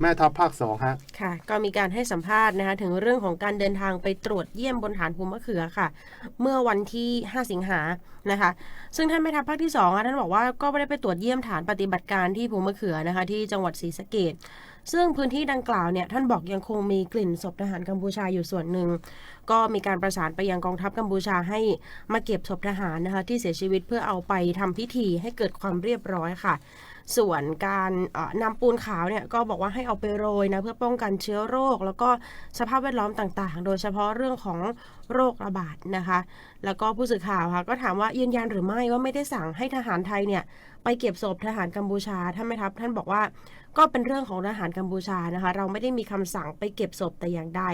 แม่ทัพภาคสองฮะ ค่ะ ก็มีการให้สัมภาษณ์นะคะ ถึงเรื่องของการเดินทางไปตรวจเยี่ยมบนฐานภูมะเขือค่ะ เมื่อวันที่ 5 สิงหานะคะ ซึ่งท่านแม่ทัพภาคที่2ค่ะท่านบอกว่าก็ไม่ได้ไปตรวจเยี่ยมฐานปฏิบัติการที่ภูมะเขือนะคะ ที่จังหวัดศรีสะเกดซึ่งพื้นที่ดังกล่าวเนี่ยท่านบอกยังคงมีกลิ่นศพทหารกัมพูชาอยู่ส่วนหนึ่ง ก็มีการประสานไปยังกองทัพกัมพูชาให้มาเก็บศพทหารนะคะที่เสียชีวิตเพื่อเอาไปทำพิธีให้เกิดความเรียบร้อยค่ะ ส่วนการเอ่อนำปูนขาวเนี่ยก็บอกว่าให้เอาไปโรยนะเพื่อป้องกันเชื้อโรค แล้วก็สภาพแวดล้อมต่างๆ โดยเฉพาะเรื่องของโรคระบาดนะคะ แล้วก็ผู้สื่อข่าวค่ะก็ถามว่ายืนยันหรือไม่ว่าไม่ได้สั่งให้ทหารไทยเนี่ยไปเก็บศพทหารกัมพูชาท่านไหมครับท่านบอกว่าก็เป็นเรื่องของทหารกัมพูชานะคะ เราไม่ได้มีคำสั่งไปเก็บศพแต่อย่างใด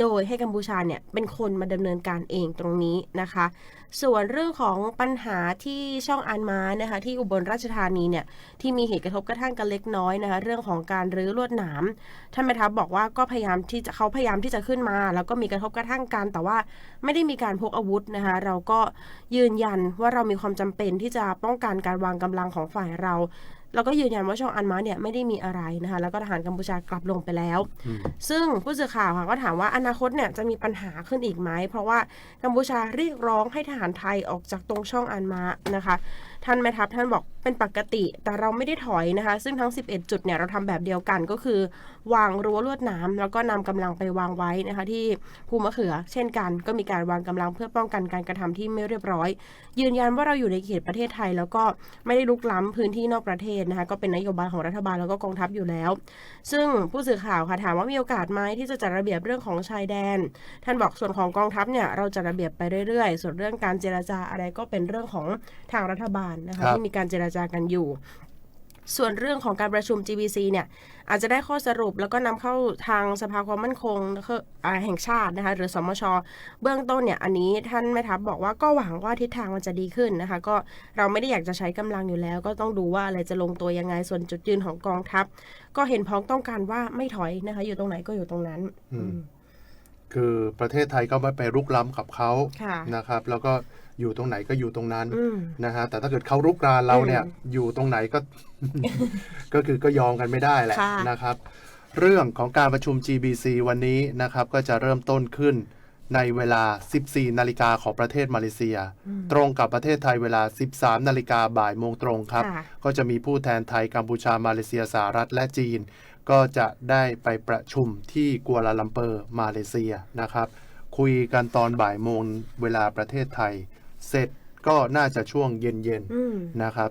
โดยให้กัมพูชาเนี่ยเป็นคนมาดำเนินการเองตรงนี้นะคะ ส่วนเรื่องของปัญหาที่ช่องอันมานะคะที่อุบลราชธานีเนี่ยที่มีเหตุกระทบกระทั่งกันเล็กน้อยนะคะเรื่องของการรื้อลวดหนามท่านแม่ทัพบอกว่าก็พยายามที่จะเขาพยายามที่จะขึ้นมา แล้วก็มีกระทบกระทั่งกันแต่ว่าไม่ได้มีการพกอาวุธนะคะเราก็ยืนยันว่าเรามีความจำเป็นที่จะป้องกันการวางกำลังของฝ่ายเราแล้วก็ยืนยันว่าช่องอันมาเนี่ยไม่ได้มีอะไรนะคะแล้วก็ทหารกัมพูชากลับลงไปแล้วอืมซึ่งผู้สื่อข่าวค่ะก็ถามว่าอนาคตเนี่ยจะมีปัญหาขึ้นอีกไหม เพราะว่ากัมพูชาเรียกร้องให้ทหารไทยออกจากตรงช่องอันมานะคะ ท่านแม่ทัพท่านบอกเป็นปกติ แต่เราไม่ได้ถอยนะคะ ซึ่งทั้ง 11 จุดเนี่ยเราทำแบบเดียวกันก็คือ วางรั้วลวดหนามแล้วก็นำกำลังไปวางไว้นะคะ ที่ภูมะเขือ เช่นกัน ก็มีการวางกำลังเพื่อป้องกันการกระทำที่ไม่เรียบร้อย ยืนยันว่าเราอยู่ในเขตประเทศไทย แล้วก็ไม่ได้ลุกล้ำพื้นที่นอกประเทศนะคะก็เป็นนโยบายของรัฐบาลแล้วก็กองทัพอยู่แล้ว ซึ่งผู้สื่อข่าวค่ะถามว่ามีโอกาสไหมที่จะจัดระเบียบเรื่องของชายแดน ท่านบอกส่วนของกองทัพเนี่ยเราจัดระเบียบไปเรื่อยๆ ส่วนเรื่องการเจรจาอะไรก็เป็นเรื่องของทางรัฐบาลนะคะครับที่มีการเจรจากันอยู่ ส่วนเรื่องของการประชุม GBC เนี่ยอาจจะได้ข้อสรุปแล้วก็นำเข้าทางสภาความมั่นคงอ่าแห่งชาตินะคะหรือสมช เบื้องต้นเนี่ยอันนี้ท่านแม่ทัพบอกว่าก็หวังว่าทิศทางมันจะดีขึ้นนะคะ ก็เราไม่ได้อยากจะใช้กำลังอยู่แล้ว ก็ต้องดูว่าอะไรจะลงตัวยังไงส่วนจุดยืนของกองทัพ ก็เห็นพ้องต้องการว่าไม่ถอยนะคะ อยู่ตรงไหนก็อยู่ตรงนั้น อืมอืม คือประเทศไทยก็ไม่ไปรุกล้ำกับเขาค่ะนะครับ แล้วก็อยู่ตรงไหนก็อยู่ตรงนั้นอืมนะฮะแต่ถ้าเกิดเขารุกรานเราเนี่ยอืมอยู่ตรงไหนก็ ก็คือก็ยอมกันไม่ได้แหละค่ะนะครับ เรื่องของการประชุม GBC วันนี้นะครับ ก็จะเริ่มต้นขึ้นในเวลา 14 นาฬิกาของประเทศมาเลเซีย ตรงกับประเทศไทยเวลา 13 นาฬิกาบ่ายโมงตรงครับค่ะก็จะมีผู้แทนไทยกัมพูชามาเลเซียสหรัฐและจีน ก็จะได้ไปประชุมที่กัวลาลัมเปอร์มาเลเซียนะครับ คุยกันตอนบ่ายโมงเวลาประเทศไทย เสร็จก็น่าจะช่วงเย็นอืมๆนะครับ